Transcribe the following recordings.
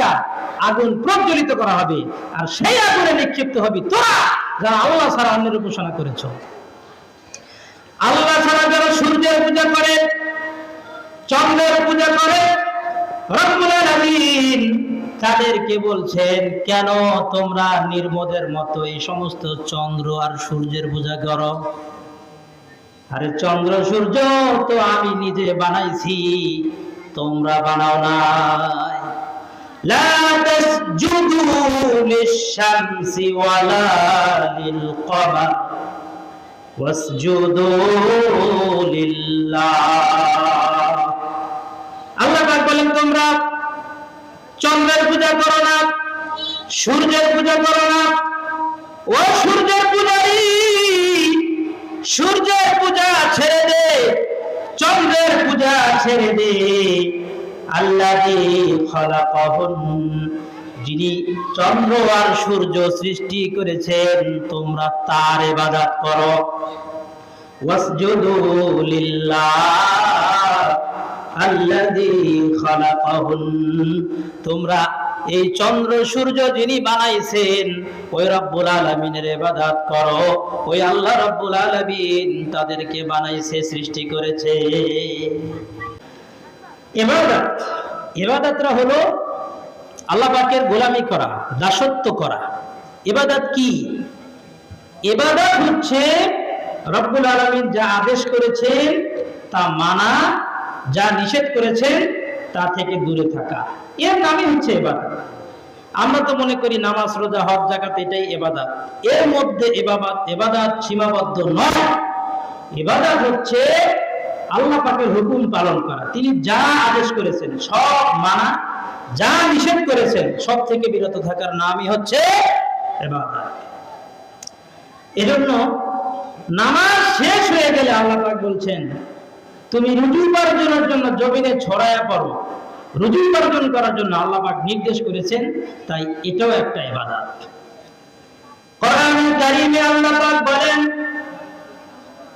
দিয়া আগুন প্রজ্বলিত করা হবে আর সেই আগুনে নিক্ষিপ্ত হবে তোরা যারা আল্লাহ ছাড়া অন্যের উপাসনা করেছ। আল্লাহ ছাড়া যারা সূর্যের পূজা করে, চন্দ্রের পূজা করে তাদেরকে বলছেন, কেন তোমরা নির্মদের মতো এই সমস্ত চন্দ্র আর সূর্যের পূজা করো? আরে চন্দ্র, সূর্য তো আমি নিজে বানাইছি, তোমরা বানাও নাই। লা তাসজুদু লিশ-শামসি ওয়ালা লিল-কমার, ওয়াসজুদু লিল্লাহ। আল্লাহ পাক বলেন, তোমরা চন্দ্রের পূজা করো না, সূর্যের পূজা করো না। ও সূর্যের পূজারী, সূর্যের পূজা ছেড়ে দে, চন্দ্রের পূজা ছেড়ে দে। যিনি চন্দ্র আর সূর্য সৃষ্টি করেছেন, তোমরা তার ইবাদত করো। তোমরা এই চন্দ্র, সূর্য যিনি বানাইছেন, ওই রব্বুল আলামিনের ইবাদত করো। ওই আল্লাহ রব্বুল আলামিন তাদেরকে বানাইছে, সৃষ্টি করেছে। ইবাদত। ইবাদতটা হলো আল্লাহ পাকের গোলামি করা, দাসত্ব করা। ইবাদত কি? ইবাদত হচ্ছে রব্বুল আলামিন যা আদেশ করেছেন, তা মানা, যা নিষেধ করেছেন, তা থেকে দূরে থাকা। এর নামই হচ্ছে এবাদত আমরা তো মনে করি নামাজ, রোজা, হজ জাকাত এটাই এবাদত এর মধ্যে এবাদত এবাদত সীমাবদ্ধ নয়। এবাদত হচ্ছে আল্লাহ পাকের হুকুম পালন করা। তিনি যা আদেশ করেছেন, সব মানা, যা নিষেধ করেছেন, সব থেকে বিরত থাকার নামই হচ্ছে এজন্য নামাজ শেষ হয়ে গেলে আল্লাহ পাক বলছেন, তুমি রুজু উপার্জনের জন্য জমিনে ছড়ায়া পড়ো। রুজু উপার্জন করার জন্য আল্লাহ পাক নির্দেশ করেছেন, তাই এটাও একটা ইবাদত। কোরআন কারীমে আল্লাহ পাক বলেন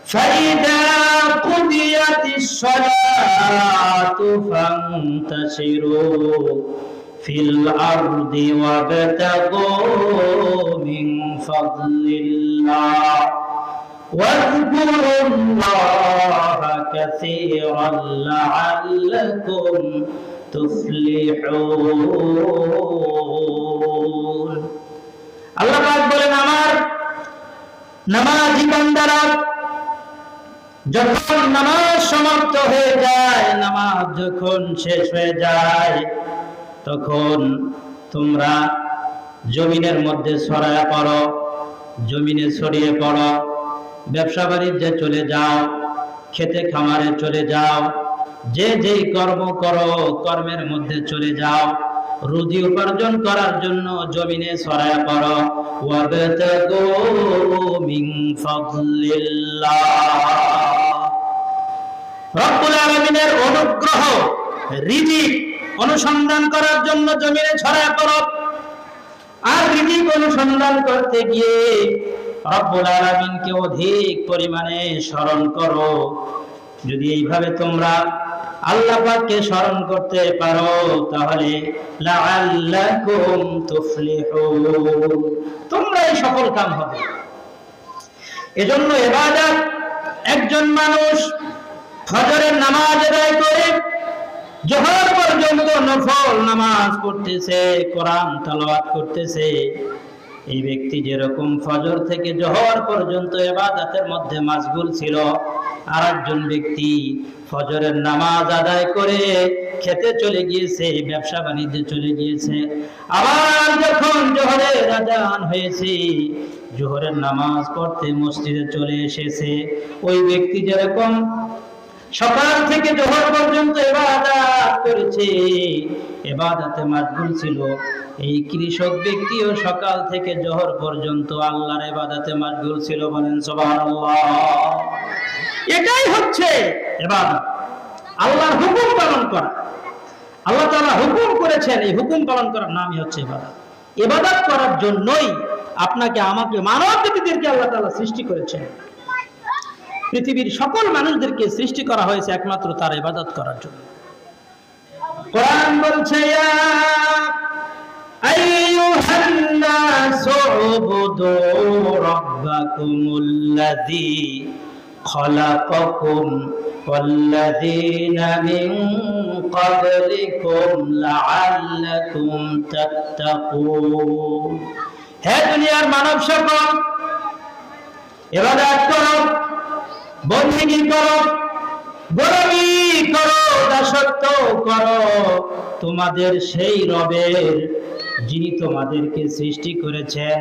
فإذا قضيت الصلاة فانتشروا في الأرض وابتغوا من فضل الله واذكروا الله كثيرا لعلكم تفلحون আল্লাহ পাক বলেন আমার নামাজি বান্দারা যখন নামাজ সমাপ্ত হয়ে যায়, নামাজ যখন শেষ হয়ে যায়, তখন তোমরা জমিনের মধ্যে ছড়ায় পড়ো, জমিনে ছড়িয়ে পড়ো, ব্যবসা বাণিজ্যে চলে যাও, খেতে খামারে চলে যাও, যে যেই কর্ম করো, কর্মের মধ্যে চলে যাও রুজি উপার্জন করার জন্য জমিনে ছড়ায় পড়ো। ওয়াবতাগু মিন অনুগ্রহ, রিজিক অনুসন্ধান করার জন্য জমিনে ছড়ায় পড়ো। আর রিজিক অনুসন্ধান করতে গিয়ে রব্বুল আলামিনকে অধিক পরিমাণে স্মরণ করো। যদি এইভাবে তোমরা আল্লাহ পাককে স্মরণ করতে পারো, তাহলে তোমরাই সফল কাম হবে। এজন্য ইবাদত একজন মানুষ ফজরের নামাজ আদায় করে জোহর পর্যন্ত নফল নামাজ পড়তেছে, কোরআন তালাওয়াত করতেছে এই ব্যক্তি যেরকম ফজর থেকে জোহর পর্যন্ত এবাদাতের মধ্যে মাসগুল ছিল আর একজন ব্যক্তি ফজরের নামাজ আদায় করে খেতে চলে গিয়েছে, ব্যবসা বাণিজ্যে চলে গিয়েছে। আবার যখন জোহরের আজান হয়েছে, জোহরের নামাজ পড়তে মসজিদে চলে এসেছে। ওই ব্যক্তি যেরকম সকাল থেকে জোহর পর্যন্ত করেছে। এবাদাতে মাশগুল ছিল। এই কৃষক ব্যক্তিও সকাল থেকে জোহর পর্যন্ত আল্লাহর এবাদাতে মাশগুল ছিল বলেন সুবহানাল্লাহ। এটাই হচ্ছে এবাদত। আল্লাহর হুকুম পালন করা। আল্লাহ তাআলা হুকুম করেছেন, এই হুকুম পালন করার নামই হচ্ছে ইবাদত ইবাদত করার জন্যই আপনাকে, আমাকে, মানব জাতিদেরকে আল্লাহ তাআলা সৃষ্টি করেছেন। পৃথিবীর সকল মানুষদেরকে সৃষ্টি করা হয়েছে একমাত্র তার ইবাদত করার জন্য। القرآن يا أيها الناس اعبدوا ربكم الذي خلقكم والذين من قبلكم لعلكم تتقون. هاي الدنيا المعنوب شكرا إبادات كرب بنيني كرب غرامي করো, দাসত্ব করো। তোমাদের সেই রবের যিনি তোমাদেরকে সৃষ্টি করেছেন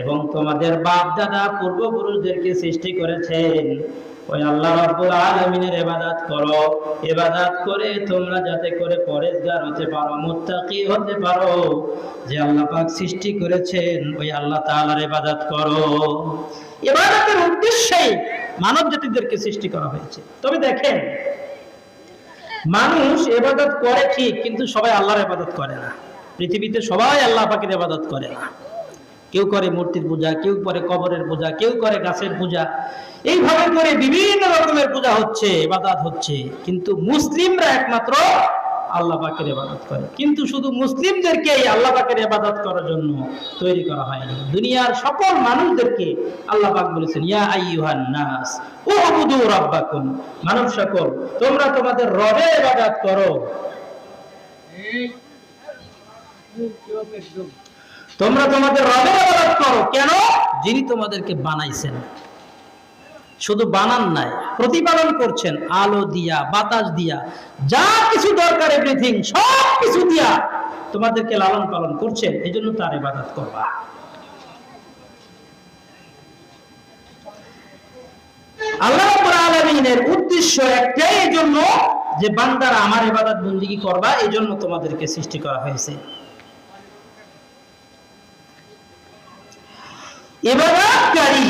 এবং তোমাদের বাপ দাদা পূর্বপুরুষদেরকে সৃষ্টি করেছেন। ওই আল্লাহ রাব্বুল আলামিনের ইবাদত করো। ইবাদত করে তোমরা যাতে করে পরেজগার হতে পারো, মুত্তাকি হতে পারো। যে আল্লাহ পাক সৃষ্টি করেছেন, ওই আল্লাহ তাআলার ইবাদত করো। ইবাদতের উদ্দেশ্যেই মানব জাতিদেরকে সৃষ্টি করা হয়েছে। তবে দেখেন মানুষ এবাদত করে ঠিক, কিন্তু সবাই আল্লাহর এবাদত করে না। পৃথিবীতে সবাই আল্লাহ পাখির এবাদত করে না। কেউ করে মূর্তির পূজা, কেউ করে কবরের পূজা, কেউ করে গাছের পূজা। এইভাবে করে বিভিন্ন রকমের পূজা হচ্ছে এবাদত হচ্ছে। কিন্তু মুসলিমরা একমাত্র আল্লাহ পাকের ইবাদত করে। কিন্তু শুধু মুসলিমদেরকে এই আল্লাহ পাকের ইবাদত করার জন্য তৈরি করা হয়নি। দুনিয়ার সকল মানুষদেরকে আল্লাহ পাক বলেছেন, ইয়া আইয়ুহান নাস, উবুদু রাব্বাকুম। মানব সকল, তোমরা তোমাদের রবের ইবাদত করো। তোমরা তোমাদের রবের ইবাদত করো। কেন? যিনি তোমাদেরকে বানাইছেন। শুধু বানান নাই, প্রতিপালন করছেন, আলো দিয়া, বাতাস দিয়া, যা কিছু দরকার এভরিথিং সব কিছু দিয়া তোমাদেরকে লালন পালন করছেন, এই জন্য তার ইবাদত করবা। আল্লাহ আলামিনের উদ্দেশ্য একটাই এই জন্য যে বান্দারা আমার ইবাদত বন্দিগি করবা, এই জন্য তোমাদেরকে সৃষ্টি করা হয়েছে। ইবাদতকারী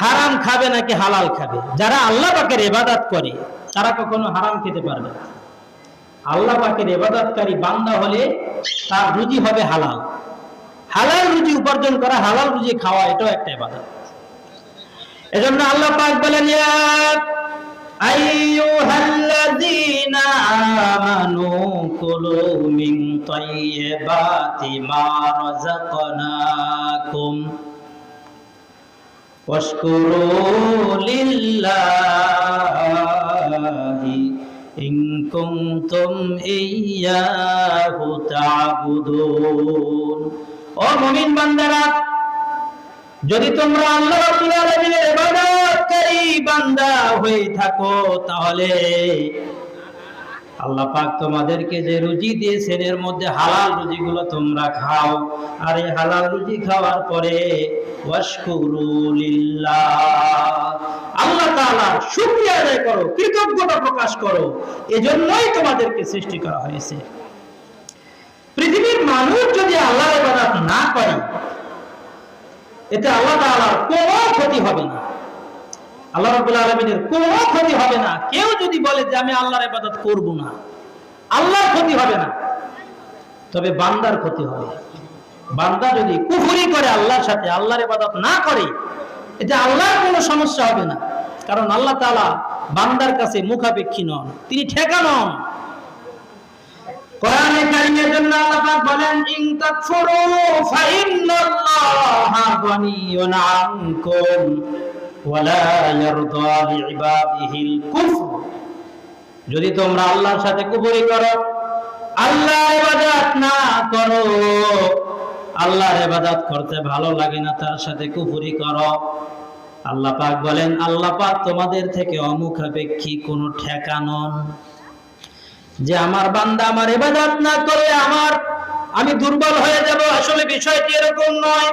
হারাম খাবে নাকি হালাল খাবে? যারা আল্লাহ পাকের ইবাদত করে, তারা কখনো হারাম খেতে পারবে না। আল্লাহ পাকের ইবাদতকারী বান্দা হলে তার রুজি হবে হালাল। হালাল রুজি উপার্জন করা, হালাল রুজি খাওয়া, এটাও একটা ইবাদত। এজন্য আল্লাহ পাক বলেন, ইয়া আইয়ুহাল্লাযীনা আমানু কুলু মিন তাইয়্যিবাতি মা রাযাকনাকুম। واشكروا لله إن كنتم إياه تعبدون ও মুমিন বান্দারা যদি তোমরা আল্লাহ রাব্বুল আলামিনের ইবাদতকারী বান্দা হয়ে থাকো তাহলে আল্লাহ পাক তোমাদেরকে যে রুজি দিয়েছেন, এর মধ্যে হালাল রুজিগুলো তোমরা খাও। আর এই হালাল রুজি খাওয়ার পরে আল্লাহ তাআলার শুকরিয়া আদায় করো, কৃতজ্ঞতা প্রকাশ করো। এজন্যই তোমাদেরকে সৃষ্টি করা হয়েছে। পৃথিবীর মানুষ যদি আল্লাহর ইবাদত না করে, এতে আল্লাহ তাআলার কোনো ক্ষতি হবে না। আল্লাহ রাব্বুল আলামিনের কোনো ক্ষতি হবে না। কেউ যদি বলে যে আমি আল্লাহর ইবাদত করব না, আল্লাহর ক্ষতি হবে না। তবে বান্দার ক্ষতি হবে। বান্দা যদি কুফরি করে আল্লাহর সাথে, আল্লাহর ইবাদত না করে এতে আল্লাহর কোনো সমস্যা হবে না। কারণ আল্লাহ তাআলা বান্দার কাছে মুখাপেক্ষী নন, তিনি ঠেকা নন। কোরআনে যদি তোমরা আল্লাহর সাথে কুফরি করো আল্লাহ না করো, আল্লাহর ইবাদত করতে ভালো লাগে না, তার সাথে কুফরি করো। আল্লাহ পাক বলেন, আল্লাহ পাক তোমাদের থেকে অমুখাপেক্ষী কোনো ঠেকা নন। যে আমার বান্দা আমার ইবাদত না করে আমার, আমি দুর্বল হয়ে যাব, আসলে বিষয়টি এরকম নয়।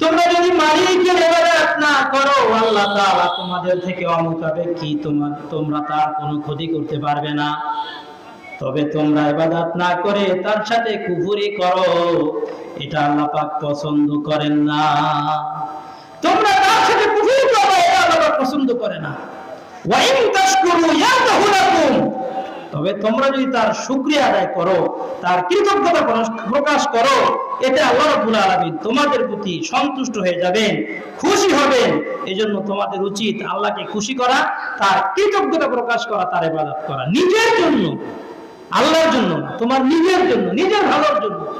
তোমরা যদি মালিকের ইবাদত না, করো। আল্লাহ তাআলা তোমাদের থেকে অমুখাপেক্ষী। তোমার তোমরা তার কোনো ক্ষতি করতে পারবে না। তবে তোমরা ইবাদত না করে তার সাথে কুফরি করো। এটা আল্লাহ পাক পছন্দ করেন না। তোমরা তার সাথে কুফরি করো, এটা আল্লাহ পছন্দ করে না। ওয়াইন তাশকুরু ইয়াদাহু লাকুম তবে তোমরা যদি তার শুকরিয়া আদায় করো, তার কৃতজ্ঞতা প্রকাশ- করো এতে আল্লাহ রাব্বুল আলামিন তোমাদের প্রতি সন্তুষ্ট হয়ে যাবেন, খুশি হবেন। এজন্য তোমাদের উচিত আল্লাহকে খুশি করা, তার কৃতজ্ঞতা প্রকাশ করা, তার ইবাদত করা। নিজের জন্য, আল্লাহর জন্য তোমার নিজের জন্য, নিজের ভালোর জন্য।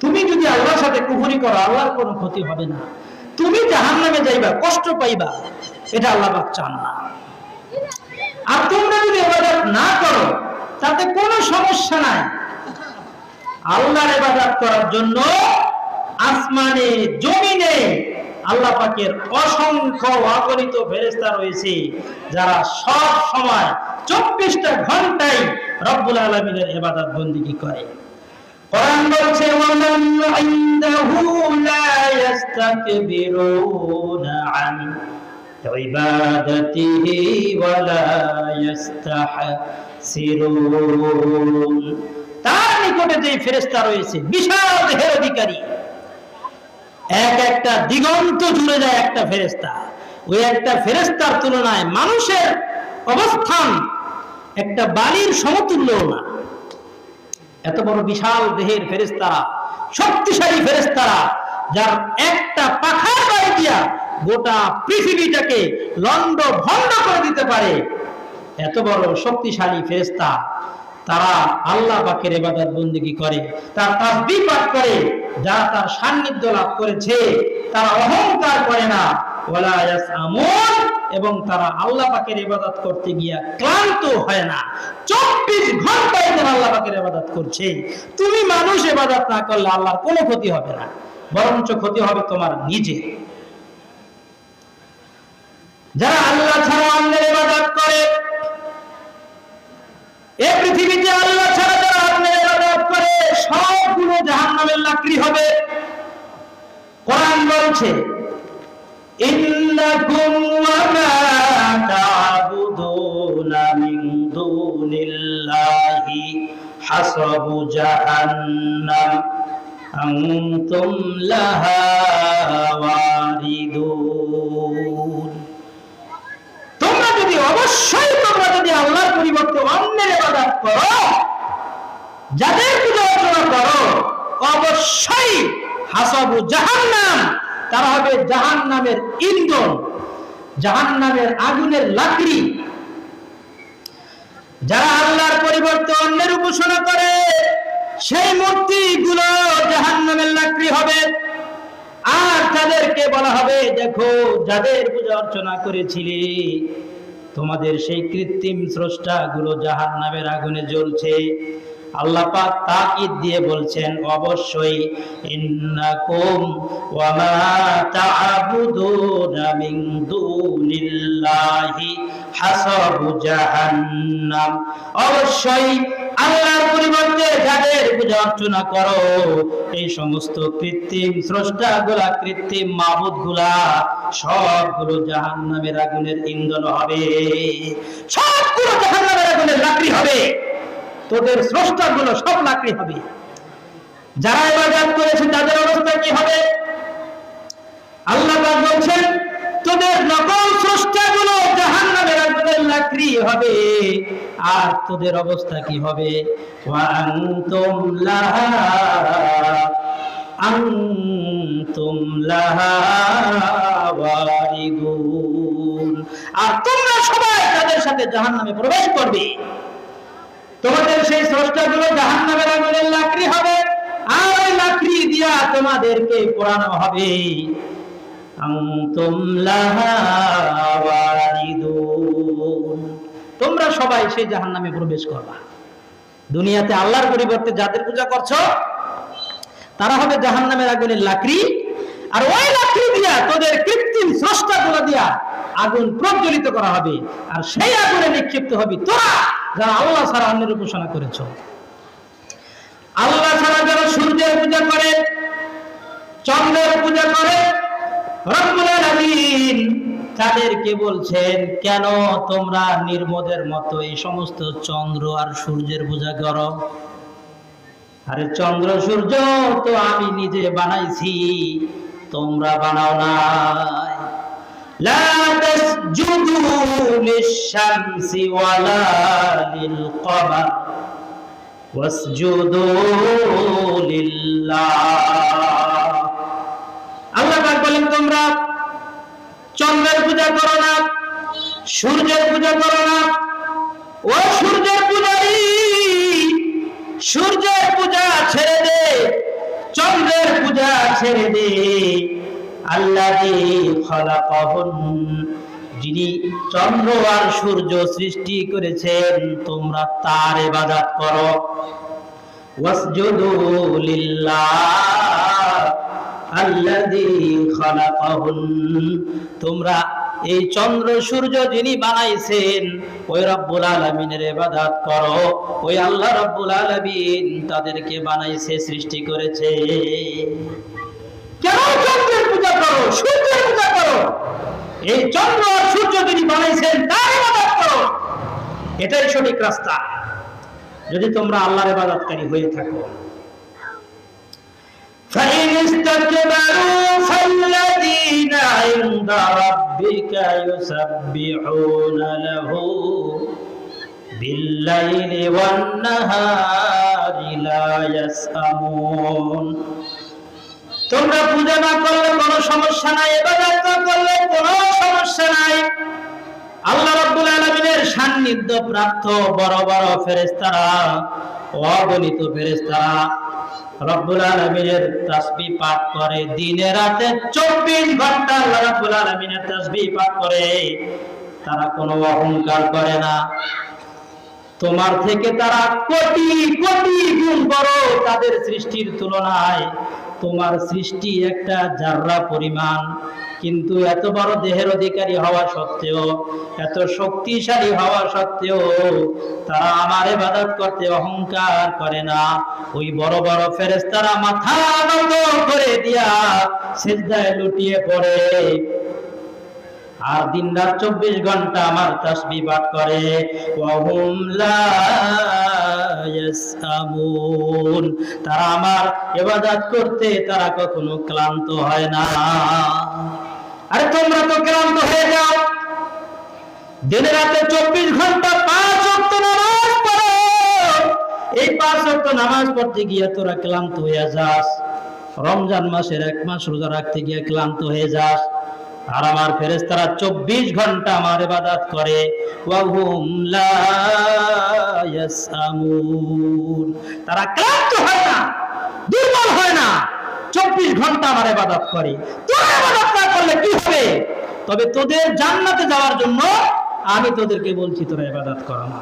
তুমি যদি আল্লাহর সাথে কুহুরি করো, আল্লাহর কোনো ক্ষতি হবে না। তুমি জাহান্নামে যাইবা, কষ্ট পাইবা, এটা আল্লাহ চান না। আর তোমরা যদি এবাদত না করো, তাতে কোনো সমস্যা নাই। আল্লাহর ইবাদত করার জন্য আসমানে, জমিনে আল্লাহ পাকের অসংখ্য অগণিত ফেরেশতা রয়েছে, যারা সব সময় চব্বিশটা ঘন্টায় রব্বুল আলমিনের ইবাদত বন্দিগি করে। কোরআন বলছে, ওয়ামান ইনদাহু লা ইস্তাকবিরুনা আন ওয়া লা ইস্তাহসিরুন তার নিকটে যে ফেরেশতা রয়েছে, বিশাল দেহের অধিকারী। এক একটা দিগন্ত জুড়ে যায় একটা ফেরেশতা। ওই একটা ফেরেশতার তুলনায় মানুষের অবস্থান একটা বালির সমতুল্য না। এত বড় বিশাল দেহের ফেরেস্তারা শক্তিশালী ফেরেস্তারা যার একটা দিয়া গোটা পৃথিবীটাকে লন্ড ভন্ড করে দিতে পারে। এত বড় শক্তিশালী ফেরেস্তা তারা আল্লাহ পাকের এবাদত বন্দিগি করে, তার তাসবিহ পাঠ করে, যারা তার সান্নিধ্য লাভ করেছে, তারা অহংকার করে না। এবং তারা আল্লাহ পাকের ইবাদত করতে গিয়া ক্লান্ত হয় না। চব্বিশ ঘন্টায় তারা আল্লাহ পাকের ইবাদত করছে। তুমি মানুষ ইবাদত না করলে আল্লাহর কোনো ক্ষতি হবে না, বরঞ্চ ক্ষতি হবে তোমার নিজে যারা আল্লাহ ছাড়া অন্যের ইবাদত করে এই পৃথিবীতে আল্লাহ ছাড়া যারা অন্যের ইবাদত করে, সবগুলো জাহান্নামের লাকড়ি হবে। কোরআন বলছে, ইন্নাকুম ওয়া মা তা'বুদুনা মিন দুনিল্লাহি হাসাবু জাহান্নাম। আনতুম লাহা ওয়ারিদুন। অবশ্যই তোমরা যদি আল্লাহর পরিবর্তে অন্যের ইবাদত করো, যাদের পূজা অর্চনা করো, অবশ্যই হাসাবু জাহান্নাম, তারা হবে জাহান নামের ইন্ধন জাহান নামের আগুনের লাকড়ি। যারা আল্লাহর পরিবর্তে অন্যের উপাসনা করে, সেই মূর্তি গুলো জাহান নামের লাকড়ি হবে। আর তাদেরকে বলা হবে, দেখো, যাদের পূজা অর্চনা করেছিলে তোমাদের সেই কৃত্রিম স্রষ্টা গুলো জাহান নামের আগুনে জ্বলছে। আল্লাহ তাকিদ দিয়ে বলছেন, অবশ্যই অবশ্যই আল্লাহর পরিবর্তে যাদের পূজা অর্চনা করো, এই সমস্ত কৃত্রিম স্রষ্টা গুলা কৃত্রিম মাবুদ গুলা সবগুলো জাহান্নামের আগুনের ইন্ধন হবে। সবগুলো জাহান্নামের আগুনের লাকড়ি হবে। তোদের স্রষ্টা গুলো সব লাকড়ি হবে। যারা ইবাদত করেছে, তাদের অবস্থা কি হবে? আল্লাহ বলছেন, তোদের নকল স্রষ্টা গুলো জাহান্নামের আগুনের লাকড়ি হবে। আর তোদের অবস্থা কি হবে? ওয়া লাহা আনতুম লাহা ওয়ারিদুন। আর তোমরা সবাই তাদের সাথে জাহান্নামে প্রবেশ করবে। তোমাদের সেই স্রষ্টাগুলো জাহান নামের আগুনের লাকড়ি হবে। আর ওই লাকড়ি দিয়া তোমাদেরকে পোড়ানো হবে। আনতুম লাহা ওয়ারিদুন। তোমরা সবাই সেই জাহান নামে প্রবেশ করবা। দুনিয়াতে আল্লাহর পরিবর্তে যাদের পূজা করছ তারা হবে জাহান নামের আগুনের লাকড়ি। আর ওই লাকড়ি দিয়া তোদের কৃত্রিম স্রষ্টা গুলো দিয়া আগুন প্রজ্বলিত করা হবে। আর সেই আগুনে নিক্ষিপ্ত হবে তোরা, যারা আল্লাহ ছাড়া অন্যের উপাসনা করেছ। আল্লাহ ছাড়া যারা সূর্যের পূজা করে, চন্দ্রের পূজা করে তাদেরকে বলছেন, কেন তোমরা নির্মদের মতো এই সমস্ত চন্দ্র আর সূর্যের পূজা করো? আরে চন্দ্র সূর্য, তো আমি নিজে বানাইছি। তোমরা বানাও নাই। তোমরা চন্দ্রের পূজা করো না, সূর্যের পূজা করো না। ও সূর্যের পূজারী সূর্যের পূজা ছেড়ে দে চন্দ্রের পূজা ছেড়ে দে। খলাকাহুন। যিনি চন্দ্র আর সূর্য সৃষ্টি করেছেন, তোমরা তার ইবাদত করো। খলাকাহুন। তোমরা এই চন্দ্র সূর্য যিনি বানাইছেন ওই রব্বুল আলামিনের ইবাদত করো ওই আল্লাহ রব্বুল আলামিন তাদেরকে বানাইছে সৃষ্টি করেছে কেন চন্দ্রের পূজা করো সূর্যের পূজা করো এই চন্দ্র আর সূর্য যিনি বানাইছেন তার ইবাদত করো এটাই সঠিক রাস্তা যদি তোমরা আল্লাহর ইবাদতকারী হয়ে থাকো فإن استكبروا فالذين عند ربك يسبحون له بالليل والنهار لا يسأمون তোমরা পূজা না করলে কোনো সমস্যা নাই এবাদত না করলে কোনো সমস্যা নাই আল্লাহ রাব্বুল আলামিনের সান্নিধ্য প্রাপ্ত বড় বড় ফেরেশতারা অগণিত ফেরেশতারা রব্বুল আলামিনের তাসবিহ পাঠ করে, দিনে রাতে 24 ঘণ্টা রাব্বুল আলামিনের তাসবিহ পাঠ করে। তারা কোনো অহংকার করে না। তোমার থেকে তারা কোটি কোটি গুণ বড় তাদের সৃষ্টির তুলনায়। তোমার সৃষ্টি একটা জাররা পরিমাণ। কিন্তু এত বড় দেহের অধিকারী হওয়া সত্ত্বেও, এত শক্তিশালী হওয়া সত্ত্বেও তারা আমার এবাদত করতে অহংকার করে না। ওই বড় বড় ফেরেস্তারা মাথা নত করে দিয়া সিজদায় লুটিয়ে পড়ে। আর দিন রাত চব্বিশ ঘণ্টা আমার তাসবি পাঠ করে। তারা আমার ইবাদত করতে তারা কখনো ক্লান্ত হয় না। আরে তোমরা তো ক্লান্ত হয়ে যাও। দিনে রাতে চব্বিশ ঘণ্টা পাঁচ নামাজ এই পাঁচ ওয়াক্ত নামাজ পড়তে গিয়ে তোরা ক্লান্ত হয়ে যাস। রমজান মাসের এক মাস রোজা রাখতে গিয়ে ক্লান্ত হয়ে যাস। আর আমার ফেরেশতারা চব্বিশ ঘণ্টা আমার ইবাদত করে। তারা ক্লান্ত হয় না, দুর্বল হয় না। চব্বিশ ঘণ্টা আমার ইবাদত করে। তোরা না করলে কি হবে? তবে তোদের জান্নাতে যাওয়ার জন্য আমি তোদেরকে বলছি, তোরা ইবাদত কর না।